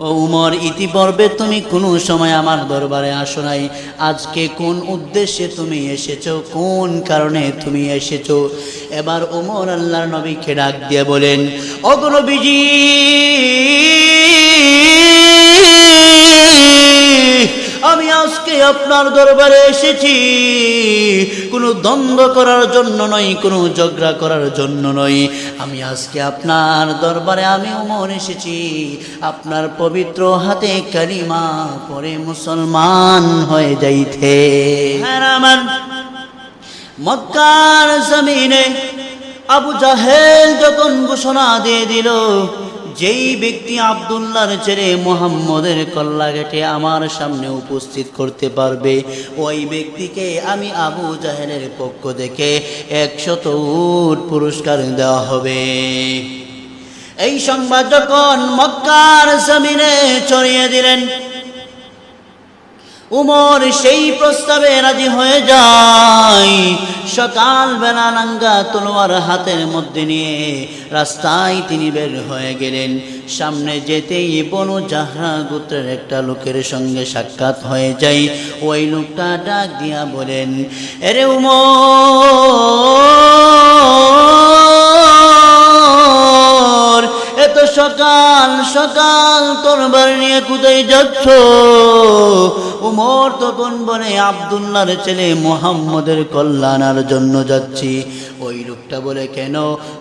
ও উমর, ইতিপর্বে তুমি কোনো সময় আমার দরবারে আসো নাই। আজকে কোন উদ্দেশ্যে তুমি এসেছ? কোন কারণে তুমি এসেছ? এবার ওমর আল্লাহর নবীকে ডাক দিয়ে বলেন অগ্রবীজি আমি আজকে আপনার দরবারে এসেছি। কোনো দ্বন্দ্ব করার জন্য নয়, কোনো ঝগড়া করার জন্য নয়। আমি আজকে আপনার দরবারে আমি উমর এসেছি। আপনার পবিত্র হাতে কালিমা পরে মুসলমান হয়ে যাইতে। হ্যাঁ মক্কার জমিনে আবু জাহেল যখন ঘোষণা দিয়ে দিল যেই ব্যক্তি আবদুল্লাহর ছেড়ে মোহাম্মদের কল্লা গেটে আমার সামনে উপস্থিত করতে পারবে, ওই ব্যক্তিকে আমি আবু জাহেলের পক্ষ থেকে একশত উট পুরস্কার দেওয়া হবে। এই সংবাদ যখন মক্কার জমিনে ছড়িয়ে দিলেন উমর সেই প্রস্তাবে রাজি হয়ে যায়। সকাল বেলা নাঙ্গা তলোয়ার হাতের মধ্যে নিয়ে রাস্তায় তিনি বের হয়ে গেলেন। সামনে যেতেই বনু জাহরা গোত্রের একটা লোকের সঙ্গে সাক্ষাৎ হয়ে যায়। ওই লোকটা ডাক দিয়া বলেন, এরে উমর! এত সকাল সকাল বাড়ি নিয়ে কোথায় যাচ্ছ? উমর তখন বলে আবদুল্লার ছেলে মোহাম্মদের কল্যাণার জন্য যাচ্ছি। ওই লোকটা বলে, কেন?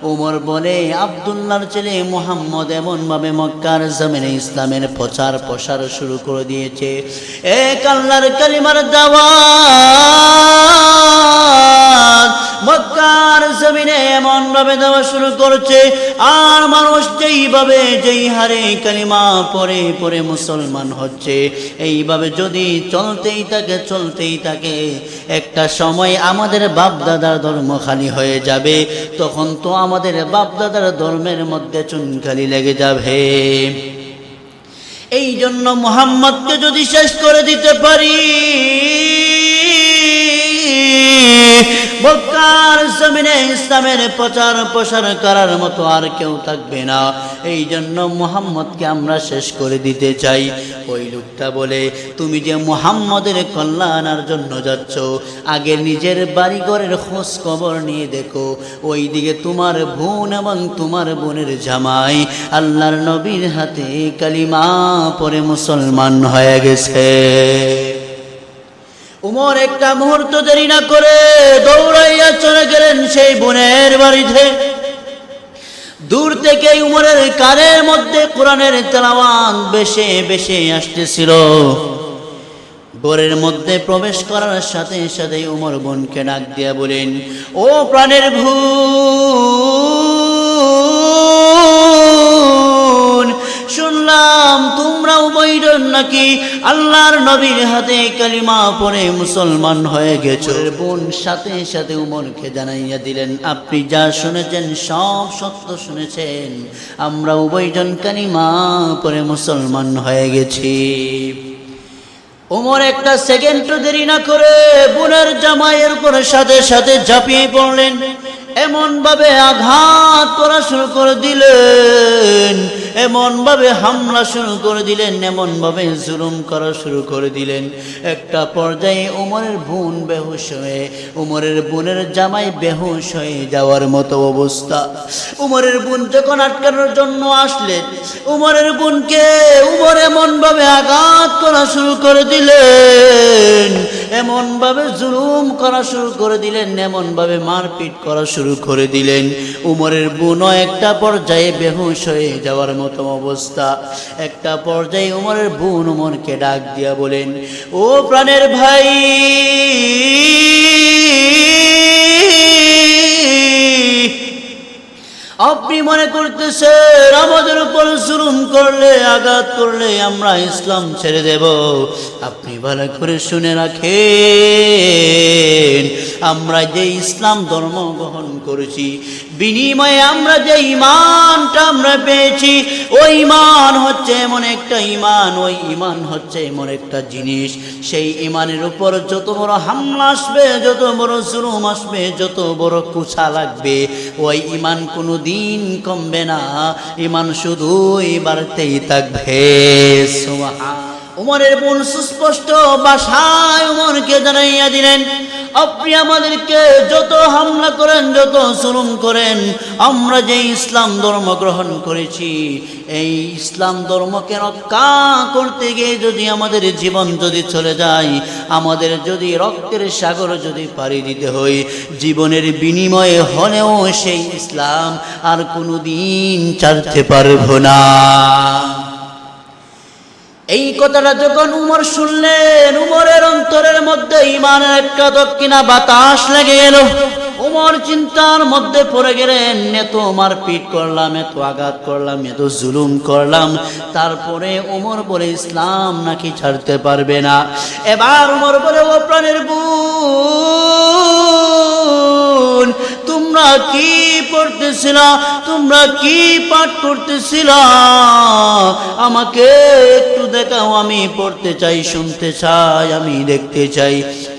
উমর বলে আবদুল্লার ছেলে মোহাম্মদ এমনভাবে মক্কার জমিনে ইসলামের প্রচার প্রসার শুরু করে দিয়েছে। এক আল্লাহর কালিমার দাওয়া জমিনে এমন ভাবে দেওয়া শুরু করছে, আর মানুষ যেইভাবে যেই হারে কালিমা পরে পরে মুসলমান হচ্ছে, এইভাবে যদি চলতেই থাকে চলতেই থাকে, একটা সময় আমাদের বাপদাদার ধর্ম খালি হয়ে যাবে, তখন তো আমাদের বাপদাদার ধর্মের মধ্যে চুনখালি লেগে যাবে। এই জন্য মোহাম্মদকে যদি শেষ করে দিতে পারি মক্কার জমিনে ইসলামের প্রচার প্রসার করার মতো আর কেউ থাকবে না। এই জন্য মোহাম্মদকে আমরা শেষ করে দিতে চাই। ওই লোকটা বলে, তুমি যে মোহাম্মদের কল্যাণার জন্য যাচ্ছ, আগে নিজের বাড়িঘরের খোঁজ খবর নিয়ে দেখো। ওই দিকে তোমার বোন এবং তোমার বোনের জামাই আল্লাহর নবীর হাতে কালিমা পরে মুসলমান হয়ে গেছে। উমর একটা মুহূর্ত দেরি না করে দৌড়াইয়া চলে গেলেন সেই বোনের বাড়িতে। দূর থেকে উমরের কানের মধ্যে কোরআনের তেলাওয়াত বেশে বেশে আসতেছিল। বরের মধ্যে প্রবেশ করার সাথে সাথে উমর বোনকে ডাক দিয়া বলেন, ও প্রাণের ভূ শুনলাম তোমরা উভয়জন নাকি? আল্লাহর নবীর হাতে কালিমা পরে মুসলমান হয়ে গেছো। বোন সাথে সাথে উমরকে জানাইয়া দিলেন আপনি যা শুনেছেন সব সত্য শুনেছেন। আমরা উভয়জন কালিমা পরে মুসলমান হয়ে গেছি। উমর একটা সেকেন্ড দেরি না করে বোনের জামাইয়ের উপরে সাথে সাথে ঝাঁপিয়ে পড়লেন। এমন ভাবে আঘাত করা শুরু করে দিলেন। এমন ভাবে হামলা শুরু করে দিলেন এমন ভাবে জুলুম করা শুরু করে দিলেন। একটা পর্যায়ে উমরের বোন বেহুশ হয়ে, উমরের বোনের জামাই বেহুশ হয়ে যাওয়ার মতো অবস্থা। উমরের বোন যখন আটকানোর জন্য আসলেন, উমরের বোনকে উমর এমন ভাবে আঘাত করা শুরু করে দিলেন। এমন ভাবে জুলুম করা শুরু করে দিলেন এমন ভাবে মারপিট করা শুরু করে দিলেন। উমরের বোনও একটা পর্যায়ে বেহুশ হয়ে যাওয়ার মতো অবস্থা। একটা পর্যায়ে উমরের বোন উমরকে ডাক দিয়া বলেন, ও প্রাণের ভাই, আপনি মনে করতেছেন আমাদের উপর জুলুম করলে, আঘাত করলে আমরা ইসলাম ছেড়ে দেব। আপনি ভালো করে শুনে রাখেন। আমরা যে ইসলাম ধর্ম গ্রহণ করেছি, বিনিময়ে আমরা যে ইমানটা আমরা পেয়েছি, ওই ইমান হচ্ছে এমন একটা ইমান, ওই ইমান হচ্ছে এমন একটা জিনিস। সেই ইমানের উপর যত বড় হামলা আসবে, যত বড় জুলুম আসবে, যত বড় কুছা লাগবে, ওই ইমান কোনো দিন কমবে না। ইমান শুধুই বাড়তেই থাকবে। সুবহান। উমরের বোন সুস্পষ্ট বাসায় উমরকে জানাইয়া দিলেন, আপনি আমাদেরকে যত হামলা করেন, যত জুলুম করেন, আমরা যে ইসলাম ধর্ম গ্রহণ করেছি, এই ইসলাম ধর্মকে রক্ষা করতে গিয়ে যদি আমাদের জীবন যদি চলে যায়, আমাদের যদি রক্তের সাগর যদি পাড়ি দিতে হয়, জীবনের বিনিময়ে হলেও সেই ইসলাম আর কোনো দিন ছাড়তে পারব না। এই কথাটা যখন উমর শুনলেন উমরের অন্তরের মধ্যে ইমানের একটা দক্ষিণা বাতাস লেগে এলো। উমর চিন্তার মধ্যে পড়ে গেলেন এত মারপিট করলাম এত আঘাত করলাম এত জুলুম করলাম। তারপরে ওমর বলে, ইসলাম নাকি ছাড়তে পারবে না? এবার ওমর বলে, ও প্রাণের বোন, তোমরা কি পড়তেছিল? তোমরা কি পাঠ করতেছিল আমাকে একটু দেখাও, আমি পড়তে চাই, শুনতে চাই, আমি দেখতে চাই।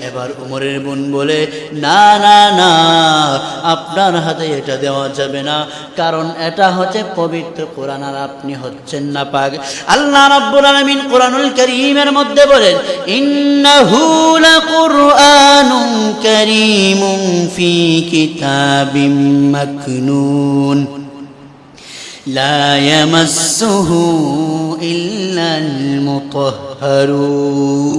এবার উমরের বোন বলে, না না না, আপনার হাতে এটা দেওয়া যাবে না। কারণ এটা হচ্ছে পবিত্র কোরআন আর আপনি হচ্ছেন না পাক। আল্লাহ রাব্বুল আলামিন কোরআনুল কারীমের মধ্যে বলেন, ইন্নাহু লাকুরআনুন কারীমুন ফি কিতাবিম মাকনুন। লা ইয়ামাসসুহু ইল্লাল মুতাহহারুন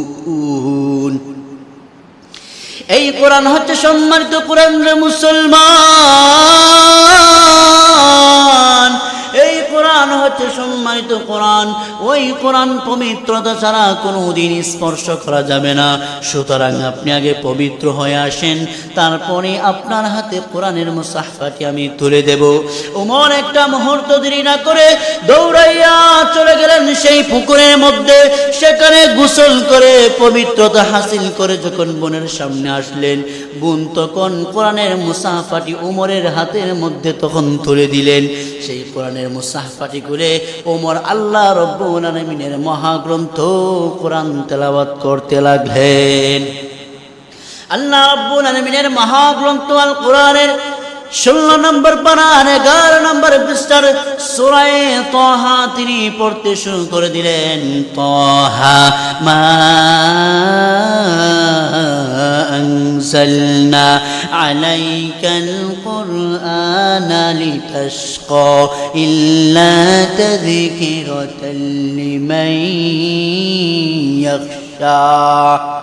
কোরআন হচ্ছে সম্মানিত কোরআন রে মুসলমান। সম্মানিত কোরআন, ওই কোরআন পবিত্রতা ছাড়া কোনো দিন স্পর্শ করা যাবে না। সুতরাং আপনি আগে পবিত্র হয়ে আসেন, তারপরে আপনার হাতে কোরআনের মুসাফাটি আমি তুলে দেব। উমর একটা মুহূর্ত দেরি না করে দৌড়াইয়া চলে গেলেন সেই পুকুরের মধ্যে। সেখানে গোসল করে পবিত্রতা হাসিল করে যখন বোনের সামনে আসলেন, বোন তখন কোরআনের মুসাফাটি উমরের হাতের মধ্যে তখন তুলে দিলেন। সেই কোরআনের মুসাফাটি করে ওমর আল্লাহ রব্বুল মহাগ্রন্থ কোরআন তেলাবাদ করতে লাগলেন। আল্লাহ রব্বুল আলমিনের মহাগ্রন্থ আল কোরআনের ষোলো নম্বর পারার এগারো নম্বর পৃষ্ঠার সুরায় তহা তিনি পড়তে শুরু করে দিলেন তহা মা أنزلنا عليك القرآن لتشقى إلا تذكرة لمن يخشى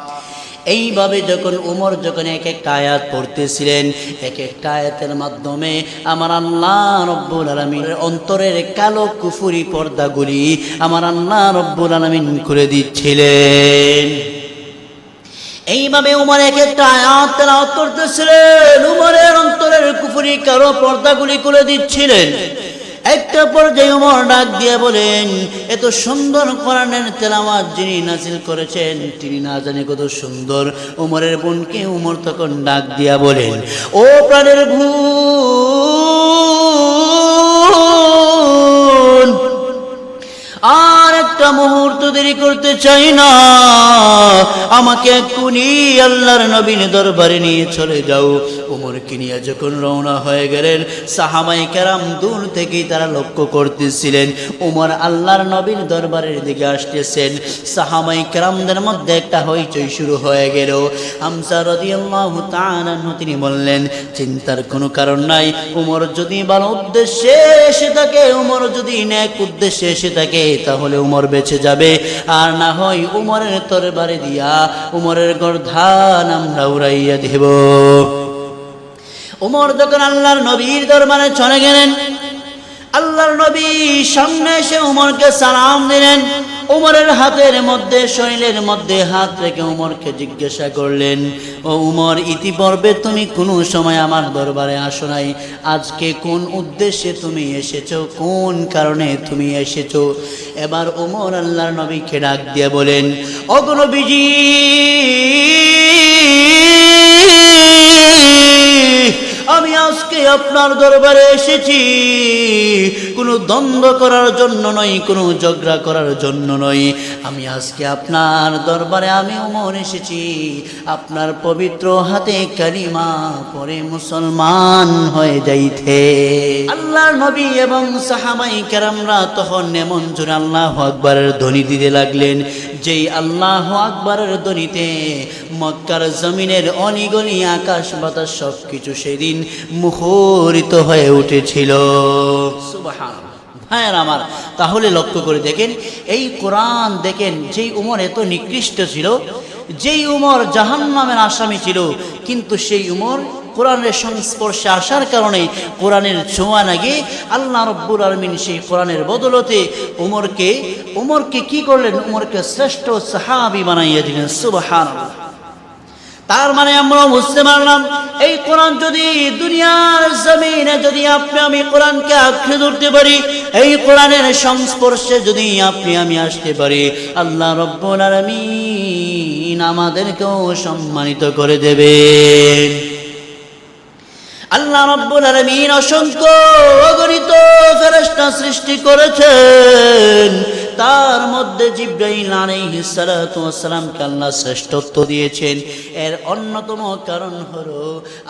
এইভাবে যখন উমর যখন এক একটা আয়াত পড়তেছিলেন, এক একটা আয়াতের মাধ্যমে আমার আল্লাহ রব্বুল আলমিনের অন্তরের কালো কুফুরি পর্দাগুলি আমার আল্লাহ রব্বুল আলমিন করে দিচ্ছিলেন। এইভাবে উমর এক একটা আয়াত তেলাওয়াত করতেছিলেন, উমরের অন্তরের কুফুরি কালো পর্দাগুলি করে দিচ্ছিলেন। একটা পর্যায়ে উমর ডাক দিয়ে বলেন, এত সুন্দর কোরআনের তেলাওয়াত যিনি নাজিল করেছেন, তিনি না জানে কত সুন্দর। উমরের বোনকে উমর তখন ডাক দিয়া বলেন, ও প্রাণের ভুল দেরি করতে চাই না। আমাকে এক্ষুনি আল্লাহর নবীন দরবারে নিয়ে চলে যাও। উমরকে নিয়ে যখন রওনা হয়ে গেলেন সাহামাই কেরাম দূর থেকেই তারা লক্ষ্য করতেছিলেন। উমর আল্লাহর নবীন দরবারের দিকে আসতেছেন। সাহামাই কেরামদের মধ্যে একটা হইচই শুরু হয়ে গেল। হামসা রদিয়াল্লাহু তাআলা তিনি বললেন, চিন্তার কোনো কারণ নাই। উমর যদি ভালো উদ্দেশ্যে এসে থাকে, উমর যদি ন্যাক উদ্দেশ্যে এসে থাকে, তাহলে উমর বেঁচে যাবে। আর না হয় উমরের তরবারে দিয়া উমরের গর্ধান আমরা উড়াইয়া দেব। উমর যখন আল্লাহর নবীর দরবারে চলে গেলেন, আল্লাহর নবী সামনে এসে উমরকে সালাম দিলেন। উমরের হাতের মধ্যে, শরীরের মধ্যে হাত রেখে উমরকে জিজ্ঞাসা করলেন, ও উমর, ইতিপর্বে তুমি কোনো সময় আমার দরবারে আসো নাই। আজকে কোন উদ্দেশ্যে তুমি এসেছ? কোন কারণে তুমি এসেছ? এবার উমর আল্লাহর নবীকে ডাক দিয়ে বলেন অগনবীজি আজকে আপনার দরবারে এসেছি। কোনো দ্বন্দ্ব করার জন্য নয়, কোনো ঝগড়া করার জন্য নয়। আমি আজকে আপনার দরবারে আমি ওমর এসেছি। আপনার পবিত্র হাতে কালিমা পরে মুসলমান হয়ে যাইতে। আল্লাহর নবী এবং সাহাবাই কেরামরা তখন এমন আল্লাহ আকবরের ধ্বনি দিতে লাগলেন। যেই আল্লাহ আকবরের ধ্বনিতে মক্কার জমিনের অনিগনি আকাশ বাতাস সব কিছু সেদিন মুখরিত হয়ে উঠেছিল। ভাইয়ের আমার, তাহলে লক্ষ্য করে দেখেন, এই কোরআন দেখেন যেই উমর এত নিকৃষ্ট ছিল, যেই উমর জাহান্নামের আসামি ছিল, কিন্তু সেই উমর কোরআনের সংস্পর্শে আসার কারণে কোরআনের ছোঁয়া নাগে আল্লাহ রব্বুল আলমিন সেই কোরআনের বদলতে উমরকে উমরকে কি করলেন? উমরকে শ্রেষ্ঠ সাহাবি বানাইয়া দিলেন সুবাহান তার মানে আমরা বুঝতে পারলাম, এই কোরআন যদি দুনিয়ার জমিনে যদি আপনি, আমি কোরআনকে আঁকড়ে ধরতে পারি, এই কোরআনের সংস্পর্শে যদি আপনি, আমি আসতে পারি, আল্লাহ রব্বুল আলামিন আমাদেরকেও সম্মানিত করে দেবেন। আল্লাহ রব্বুল আলমিন অসংখ্য অগণিত ফেরেশতা সৃষ্টি করেছেন। তার মধ্যে জিব্রাইল আলাইহিস সালাতু ওয়াস সালামকে আল্লাহ শ্রেষ্ঠত্ব দিয়েছেন। এর অন্যতম কারণ হলো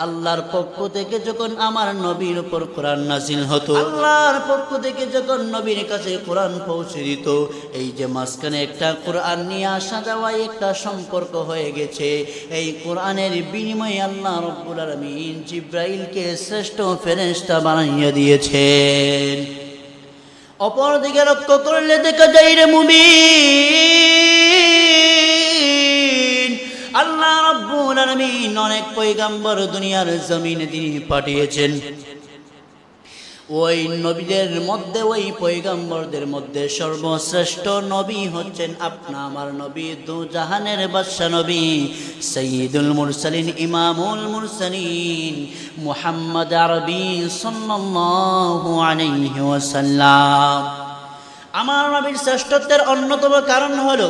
আল্লাহর পক্ষ থেকে যখন আমার নবীর উপর কোরআন নাজিল হতো, আল্লাহর পক্ষ থেকে যখন নবীর কাছে কোরআন পৌঁছে দিত, এই যে মাঝখানে একটা কোরআন নিয়ে আসা যাওয়া একটা সম্পর্ক হয়ে গেছে। এই কোরআনের বিনিময়ে আল্লাহ রব্বুল আলামিন জিব্রাইলকে শ্রেষ্ঠ ফেরেশতা বানাইয়া দিয়েছেন। অপর দিকে লক্ষ্য করলে দেখা যায় রে মুবি আল্লাহ রব্বুল আলামিন অনেক পয়গাম্বর দুনিয়ার জমিনে তিনি পাঠিয়েছেন। ওই নবীদের মধ্যে, ওই পৈগম্বরদের মধ্যে সর্বশ্রেষ্ঠ নবী হচ্ছেন আপনা আমার নবী দু জাহানের বাদশা নবী সঈদুল মুরসালিন, ইমামুল মুরসালিন মুহাম্মদ আরবি সাল্লাল্লাহু আলাইহি ওয়াসাল্লাম। আমার নবীর শ্রেষ্ঠত্বের অন্যতম কারণ হলো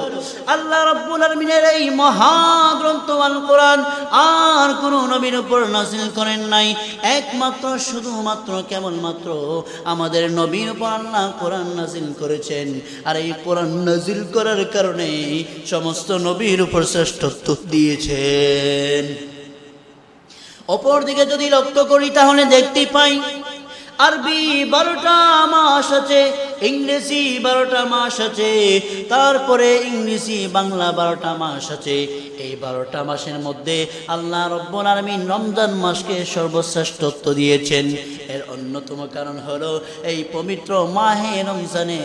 আল্লাহ রব্বুল আলমিনের এই মহাগ্রন্থ আল কোরআন আর কোন নবীর উপর নাজিল করেন নাই। একমাত্র, শুধুমাত্র, কেবলমাত্র আমাদের নবীর উপর আল্লাহ কোরআন নাজিল করেছেন। আর এই কোরআন নাজিল করার কারণে সমস্ত নবীর উপর শ্রেষ্ঠত্ব দিয়েছেন। অপরদিকে যদি লক্ষ্য করি তাহলে দেখতে পাই, আরবি বারোটা মাস আছে। ইংরেজি বারোটা মাস আছে, তারপরে ইংরেজি বাংলা বারোটা মাস আছে। এই বারোটা মাসের মধ্যে আল্লাহ রব্বুল আলমিন রমজান মাসকে সর্বশ্রেষ্ঠত্ব দিয়েছেন। এর অন্যতম কারণ হলো এই পবিত্র মাহে রমজানে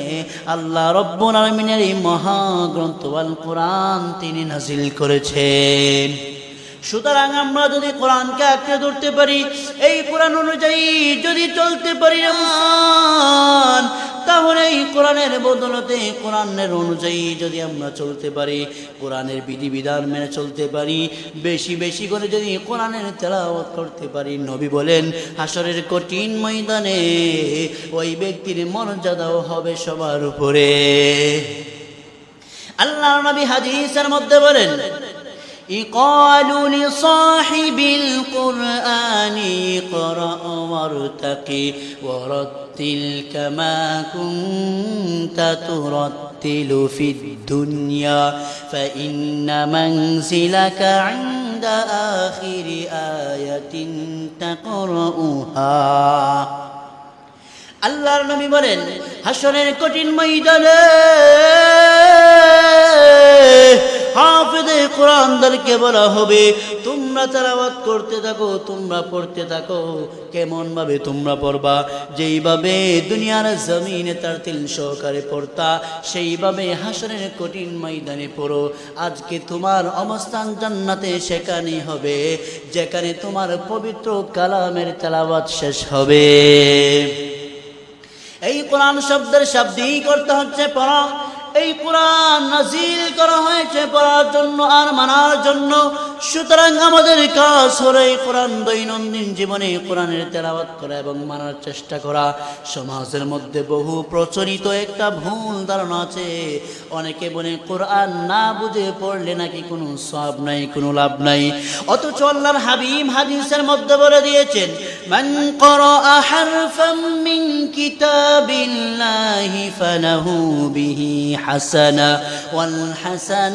আল্লাহ রব্বুল আলমিনের এই মহাগ্রন্থ আল কোরআন তিনি নাজিল করেছেন। সুতরাং আমরা যদি কোরআনকে আঁকড়ে ধরতে পারি, এই কোরআন অনুযায়ী যদি চলতে পারি তাহলে এই কোরআনের বদলতে কোরআনের অনুযায়ী যদি আমরা চলতে পারি, কোরআনের বিধিবিধান মেনে চলতে পারি, বেশি বেশি করে যদি কোরআনের তেলাওয়াত করতে পারি, নবী বলেন হাসরের কঠিন ময়দানে ওই ব্যক্তির মর্যাদাও হবে সবার উপরে। আল্লাহ নবী হাদিসের মধ্যে বলেন قالوا لصاحب القرآن اقرأ وارتقي ورتل كما كنت ترتل في الدنيا فإن منزلك عند آخر آية تقرأها আল্লাহর নবী বলেন হাসনের কঠিন ময়দানে হাফেদে কোরআনদারকে বলা হবে, তোমরা তেলাওয়াত করতে থাকো, তোমরা পড়তে থাকো। কেমন ভাবে তোমরা পড়বা? যেইভাবে দুনিয়ার জমিনে তার তিল সহকারে পড়তা, সেইভাবে হাসনের কঠিন ময়দানে পড়ো। আজকে তোমার অবস্থান জান্নাতে সেখানে হবে, যেখানে তোমার পবিত্র কালামের তেলাওয়াত শেষ হবে। এই কোরআন শব্দের শাব্দিক করতে হচ্ছে পড়া। এই কোরআন নাজিল করা হয়েছে পড়ার জন্য আর মানার জন্য। সুতরাং আমাদের কাজ হলো এই কোরআন দৈনন্দিন জীবনে কোরআনের তেলাওয়াত করা এবং মানার চেষ্টা করা। সমাজের মধ্যে বহু প্রচলিত একটা ভুল ধারণা আছে। অনেকে বলে, কোরআন না বুঝে পড়লে নাকি কোনো সব নাই, কোনো লাভ নাই। অথচ আল্লাহর হাবিব হাদিসের মধ্যে বলে দিয়েছেন, মান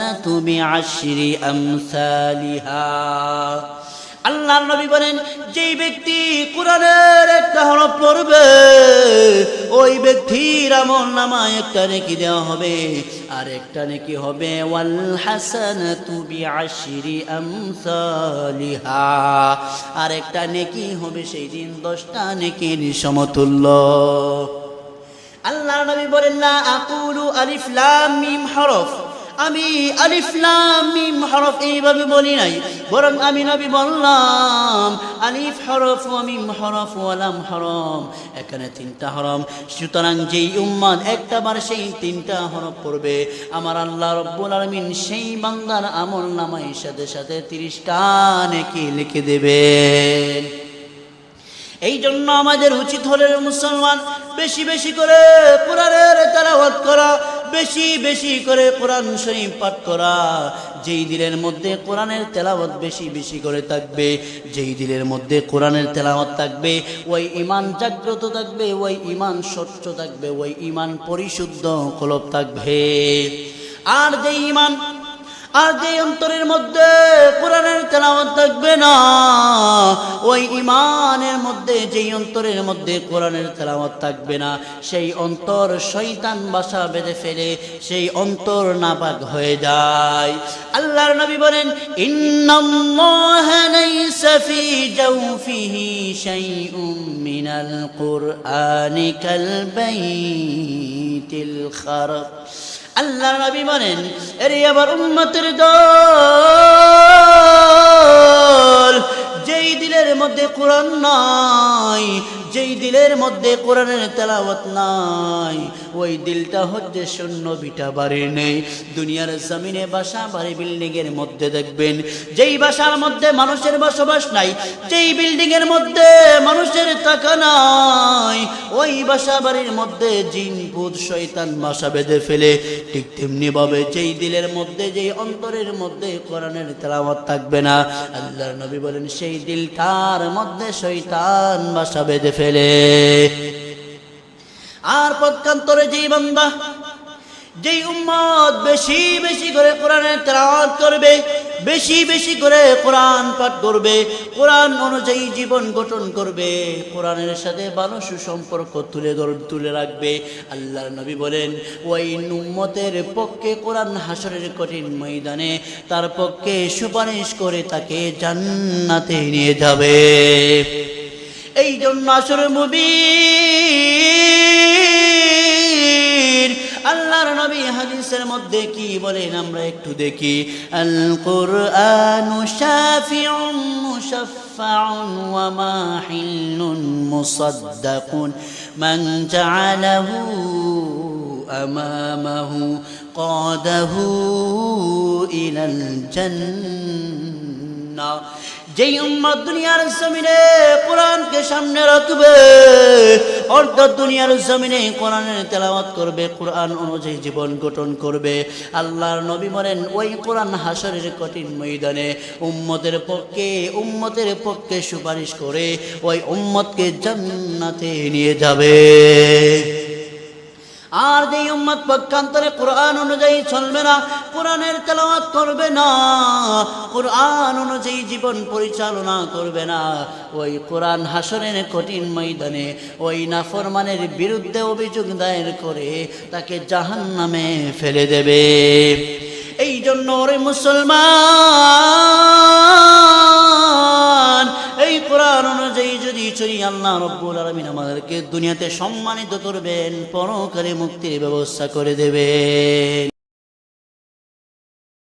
হাসানাতু বিআশরি আমসালিহা আল্লাহর নবী বলেন, যেই ব্যক্তি কোরআনের একটা হরফ পড়বে, ওই ব্যক্তির আমল নামায় একটা নেকি দেওয়া হবে। আর একটা নেকি হবে, ওয়াল হাসানাতু বিআশরি আমসালিহা। আর একটা নেকি হবে সেই দিন দশটা নেকির সমতুল্য। আল্লাহ নবী বলেন না আকুলু আলিফ লাম মিম হরফ। আমি আলিফ লাম মিম হরফ এইভাবে বলি নাই, বরং আমি নবী বললাম, আলিফ হরফ ও মিম হরফ ও লাম হরফ এখানে তিনটা হরম। সুতরাং যেই উম্মাদ একটা বার সেই তিনটা হরফ পড়বে, আমার আল্লাহ রব্বুল আলমিন সেই বাংলার আমল নামাই সাথে সাথে তিরিশটা নেকি লিখে দেবেন। এই জন্য আমাদের উচিত হলে মুসলমান, বেশি বেশি করে কোরআনের তেলাওয়াত করা বেশি বেশি করে কোরআন শরীফ পাঠ করা। যেই দিলের মধ্যে কোরআনের তেলাওয়াত বেশি বেশি করে থাকবে, যেই দিলের মধ্যে কোরআনের তেলাওয়াত থাকবে, ওই ইমান জাগ্রত থাকবে, ওই ইমান স্বচ্ছ থাকবে, ওই ইমান পরিশুদ্ধ কলব থাকবে। আর যে ইমান আর যে অন্তরের মধ্যে কোরআনের তেলাওয়াত থাকবে না। ওই ইমানের মধ্যে, যেই অন্তরের মধ্যে কোরআনের তেলাওয়াত থাকবে না, সেই অন্তর শয়তান বাসা বেঁধে ফেলে, সেই অন্তর নাপাক হয়ে যায়। আল্লাহর নবী বলেন, ইন্নাল্লাহা লাইসা ফি জাওফিহি শাইউম মিনাল কুরআনি কাল বাইতিল আল্লাহ নবী বলেন এরে আবার উম্মতের দল যেই দিলের মধ্যে কোরআন নাই, যেই দিলের মধ্যে কোরআনের তেলাওয়াত নাই, ওই দিলটা হচ্ছে শূন্য, বিটা বাড়ি নেই। দুনিয়ার জমিনে বাসা, বাড়ি বিল্ডিং এর মধ্যে দেখবেন, যেই বাসার মধ্যে মানুষের বসবাস নাই, যেই বিল্ডিং এর মধ্যে মানুষের টাকা নাই, ওই বাসা, বাড়ির মধ্যে জিন, ভূত, শয়তান বাসা বেঁধে ফেলে, ঠিক তেমনি ভাবে যেই দিলের মধ্যে, যেই অন্তরের মধ্যে কোরআনের তেলাওয়াত থাকবে না, আল্লাহর নবী বলেন, সেই দিলটার মধ্যে শৈতান বাসা বেঁধে ফেলে। আর পক্ষান্তরে যেই বান্দা, যেই উম্মত বেশি বেশি করে কোরআনের তেলাওয়াত করবে বেশি বেশি করে কোরআন পাঠ করবে। কোরআন অনুযায়ী জীবন গঠন করবে। কোরআনের সাথে ভালো সুসম্পর্ক তুলে তুলে রাখবে। আল্লাহর নবী বলেন ওই উম্মতের পক্ষে কোরআন হাসরের কঠিন ময়দানে, তার পক্ষে সুপারিশ করে তাকে জান্নাতে নিয়ে যাবে। এই জন্য আসরে মুবি আল্লাহর নবী হাদিসের মধ্যে কি বলেন আমরা একটু দেখি আল কুরআনু শাফিউন মুশাফফাউন ওয়া মাহিলুন মুসাদ্দাকুন মান জাআলাহু আমামাহু قاده إلى الجنة যেই উম্মত দুনিয়ার জমিনে কোরআনকে সামনে রাখবে, অর্থাৎ দুনিয়ার জমিনে কোরআনের তেলাওয়াত করবে, কোরআন অনুযায়ী জীবন গঠন করবে। আল্লাহর নবী বলেন, ওই কোরআন হাসরের কঠিন ময়দানে উম্মতের পক্ষে উম্মতের পক্ষে সুপারিশ করে ওই উম্মতকে জান্নাতে নিয়ে যাবে। যে উম্মত পক্ষান্তরে কোরআন অনুযায়ী চলবে না, কোরআনের তেলাওয়াত করবে না, কোরআন অনুযায়ী জীবন পরিচালনা করবে না। ওই কোরআন হাসনের কঠিন ময়দানে, ওই নাফরমানের বিরুদ্ধে অভিযোগ দায়ের করে তাকে জাহান নামে ফেলে দেবে। এই জন্য ওরে মুসলমান এই কোরআন অনুযায়ী যদি চলি, আল্লাহ রব্বুল আলমিন আমাদেরকে দুনিয়াতে সম্মানিত করবেন, পরকালে মুক্তির ব্যবস্থা করে দেবেন।